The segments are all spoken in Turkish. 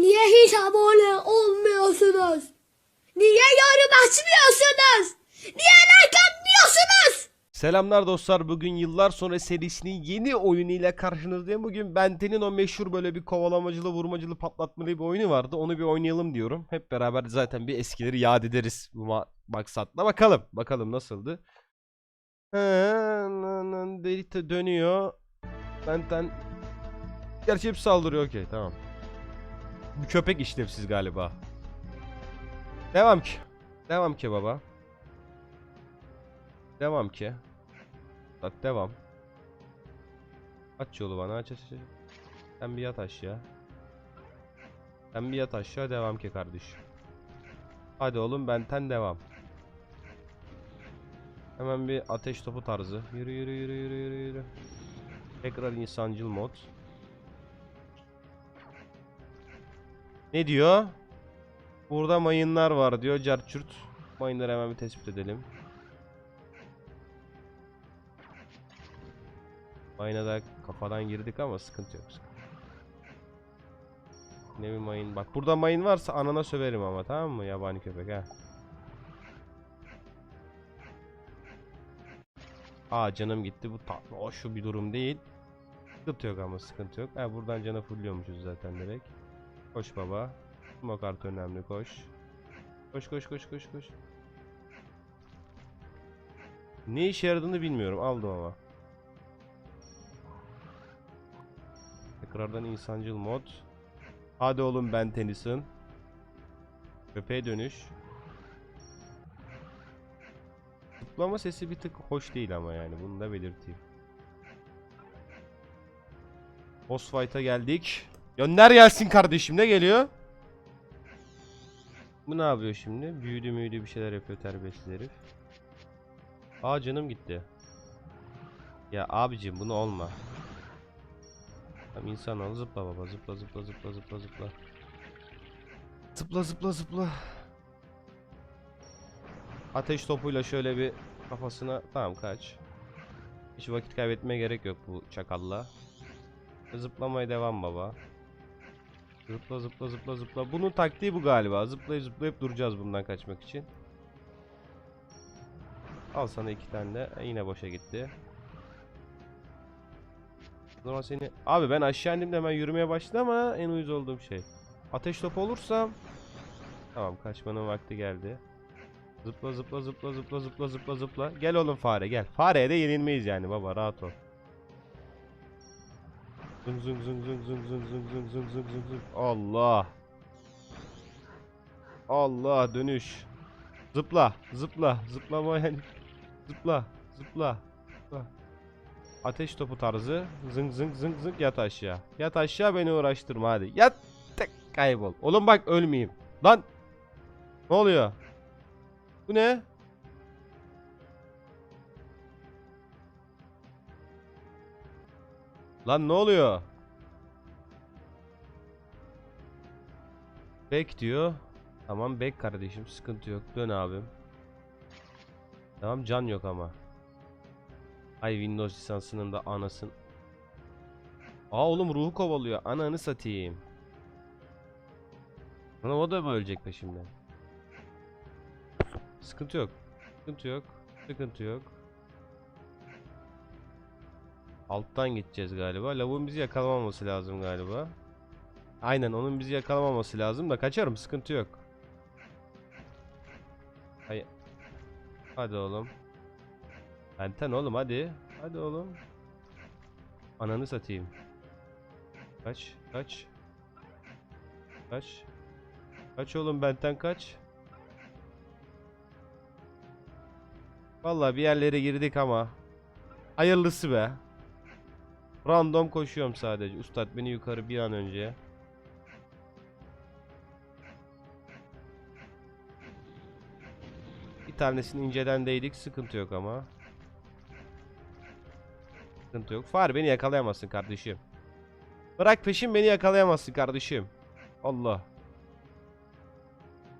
Niye hiç abone olmuyorsunuz? Niye yorum açmıyorsunuz? Niye like atmıyorsunuz? Selamlar dostlar. Bugün yıllar sonra serisinin yeni oyunu ile karşınızdayım. Bugün Benten'in o meşhur böyle bir kovalamacılı, vurmacılı, patlatmalı bir oyunu vardı. Onu bir oynayalım diyorum. Hep beraber zaten bir eskileri yad ederiz bu ma- maksatla. Bakalım. Bakalım nasıldı. Delita dönüyor. Benten Gerçi hep saldırıyor. Okey tamam. Bu köpek işlevsiz galiba. Devam ki. Devam ki baba. Devam ki. Bak devam. Aç yolu bana aç aç. Sen bir yat aşağı. Sen bir yat aşağı devam ki kardeşim. Hadi oğlum benten devam. Hemen bir ateş topu tarzı. Yürü yürü yürü yürü yürü yürü. Tekrar insancıl mod. Ne diyor? Burada mayınlar var diyor. Carçurt. Mayınları hemen bir tespit edelim. Mayına da kafadan girdik ama sıkıntı yok. Ne bir mayın. Bak burada mayın varsa anana söverim ama tamam mı yabani köpek ha. Aa canım gitti bu tatlı hoş bir durum değil. Sıkıntı yok ama sıkıntı yok. Ha buradan canı fulluyormuşuz zaten direkt. Koş baba. Smoke önemli koş. Koş koş koş koş koş. Ne işe yaradığını bilmiyorum aldım ama. Tekrardan insancıl mod. Hadi oğlum ben tenisin. Köpeğe dönüş. Zıplama sesi bir tık hoş değil ama yani bunu da belirteyim. Boss fight'a geldik. Gönder gelsin kardeşim ne geliyor? Bu ne yapıyor şimdi? Büyüdü müydü bir şeyler yapıyor terbiyesiz herif. Aa canım gitti. Ya abicim bunu olma. Tam insan ol zıpla baba zıpla zıpla zıpla zıpla zıpla. Zıpla zıpla zıpla. Ateş topuyla şöyle bir kafasına tamam kaç. Hiç vakit kaybetmeye gerek yok bu çakalla. Zıplamaya devam baba. Zıpla zıpla zıpla zıpla. Bunun taktiği bu galiba. Zıplayıp zıplayıp duracağız bundan kaçmak için. Al sana iki tane de. E, yine boşa gitti. Zaman seni... Abi ben aşağı indim de hemen yürümeye başladım ama en uyuz olduğum şey. Ateş topu olursam... Tamam kaçmanın vakti geldi. Zıpla zıpla zıpla zıpla zıpla zıpla zıpla. Gel oğlum fare gel. Fareye de yenilmeyiz yani baba rahat ol. Zung zung zung zung zung zung zung zung zung zung zung zung. Allah. Allah dönüş. Zıpla zıpla zıplama yani. Zıpla zıpla. Ateş topu tarzı. Zıng zıng zıng zıng yat aşağı. Yat aşağı beni uğraştırma hadi. Yat tek kaybol. Oğlum bak ölmeyeyim. Lan. Ne oluyor? Bu ne? Lan ne oluyor? Bek diyor. Tamam bek kardeşim sıkıntı yok. Dön abim. Tamam can yok ama. Ay Windows lisansının da anasın. Aa oğlum ruhu kovalıyor. Ananı satayım. Lan o da mı ölecek peşimden? Sıkıntı yok. Sıkıntı yok. Sıkıntı yok. Alttan gideceğiz galiba. Lavuğun bizi yakalamaması lazım galiba. Aynen onun bizi yakalamaması lazım da kaçarım sıkıntı yok. Hay Hadi oğlum. Benten oğlum hadi. Hadi oğlum. Ananı satayım. Kaç kaç. Kaç. Kaç oğlum benten kaç. Vallahi bir yerlere girdik ama. Hayırlısı be. Random koşuyorum sadece. Ustad beni yukarı bir an önce. Bir tanesini inceden değdik. Sıkıntı yok ama. Sıkıntı yok. Fare beni yakalayamazsın kardeşim. Bırak peşin beni yakalayamazsın kardeşim. Allah.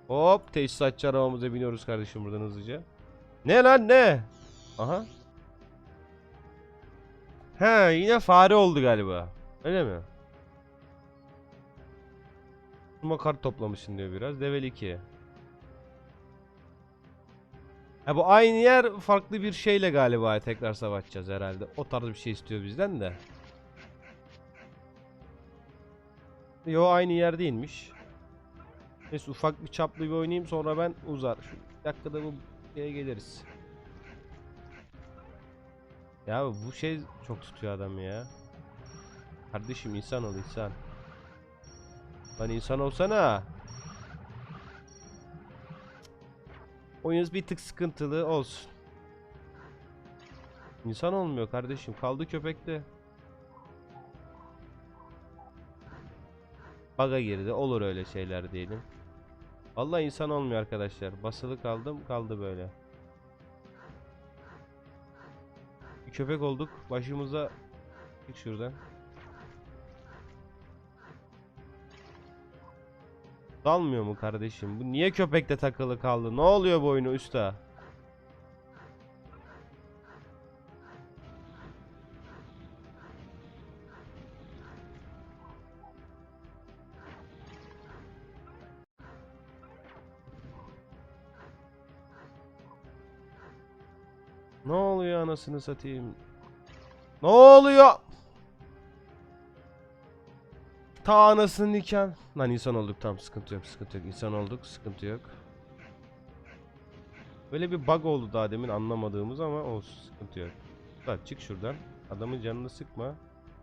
Hop tesisatçı arabamıza biniyoruz kardeşim buradan hızlıca. Ne lan ne? Aha. He yine fare oldu galiba. Öyle mi? Suma kart toplamışsın diyor biraz. Level 2. Ha bu aynı yer farklı bir şeyle galiba tekrar savaşacağız herhalde. O tarz bir şey istiyor bizden de. Yo aynı yer değilmiş. Neyse ufak bir çaplı bir oynayayım sonra ben uzar. Şu dakikada bu şeye geliriz. Ya bu şey çok tutuyor adam ya. Kardeşim insan ol insan. Lan insan olsana. Oyunuz bir tık sıkıntılı olsun. İnsan olmuyor kardeşim. Kaldı köpekte. Baga girdi. Olur öyle şeyler diyelim. Vallahi insan olmuyor arkadaşlar. Basılı kaldım. Kaldı böyle. Köpek olduk. Başımıza Çık şuradan. Dalmıyor mu kardeşim? Bu niye köpekte takılı kaldı? Ne oluyor bu oyunu usta? Ne oluyor anasını satayım? Ne oluyor? Ta anasının nikah. Lan insan olduk tamam sıkıntı yok sıkıntı yok. İnsan olduk sıkıntı yok. Böyle bir bug oldu daha demin anlamadığımız ama olsun sıkıntı yok. Bak çık şuradan. Adamın canını sıkma.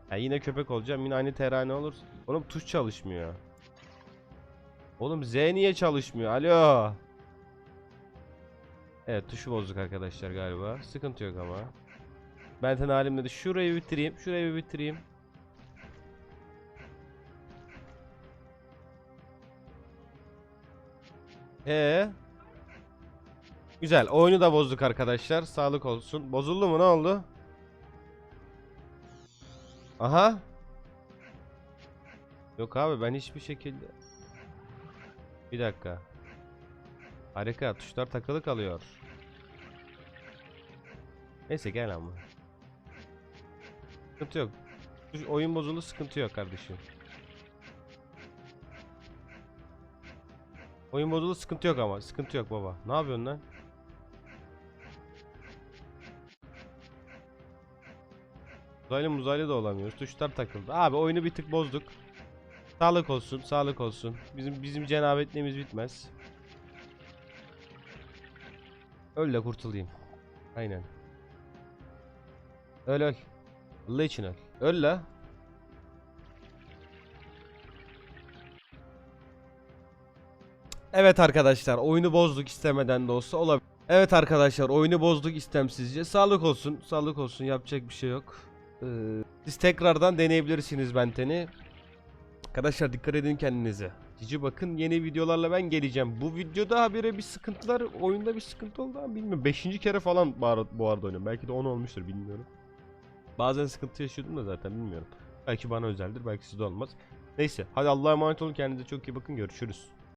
Ha, yine köpek olacağım yine aynı terane olur. Oğlum tuş çalışmıyor. Oğlum Z niye çalışmıyor? Alo. Evet tuşu bozduk arkadaşlar galiba. Sıkıntı yok ama. Ben ten halimle de şurayı bitireyim. Şurayı bir bitireyim. Ee. Güzel. Oyunu da bozduk arkadaşlar. Sağlık olsun. Bozuldu mu? Ne oldu? Aha. Yok abi ben hiçbir şekilde Bir dakika. Harika. Tuşlar takılı kalıyor. Neyse gel ama. Sıkıntı yok. Oyun bozuldu sıkıntı yok kardeşim. Oyun bozuldu sıkıntı yok ama. Sıkıntı yok baba. Ne yapıyorsun lan? Uzaylı muzaylı da olamıyoruz. Tuşlar takıldı. Abi oyunu bir tık bozduk. Sağlık olsun, sağlık olsun. Bizim bizim cenabetliğimiz bitmez. Öl de kurtulayım. Aynen. Öl öl. Allah için öl. Öl la. Evet arkadaşlar oyunu bozduk istemeden de olsa olabilir. Evet arkadaşlar oyunu bozduk istemsizce. Sağlık olsun. Sağlık olsun. Yapacak bir şey yok. Ee, siz tekrardan deneyebilirsiniz Benten'i. Arkadaşlar dikkat edin kendinize. Cici bakın yeni videolarla ben geleceğim. Bu videoda habire bir sıkıntılar, oyunda bir sıkıntı oldu ama bilmiyorum. Beşinci kere falan bu arada, oynuyorum. Belki de 10 olmuştur bilmiyorum. Bazen sıkıntı yaşıyordum da zaten bilmiyorum. Belki bana özeldir, belki sizde olmaz. Neyse hadi Allah'a emanet olun kendinize çok iyi bakın görüşürüz.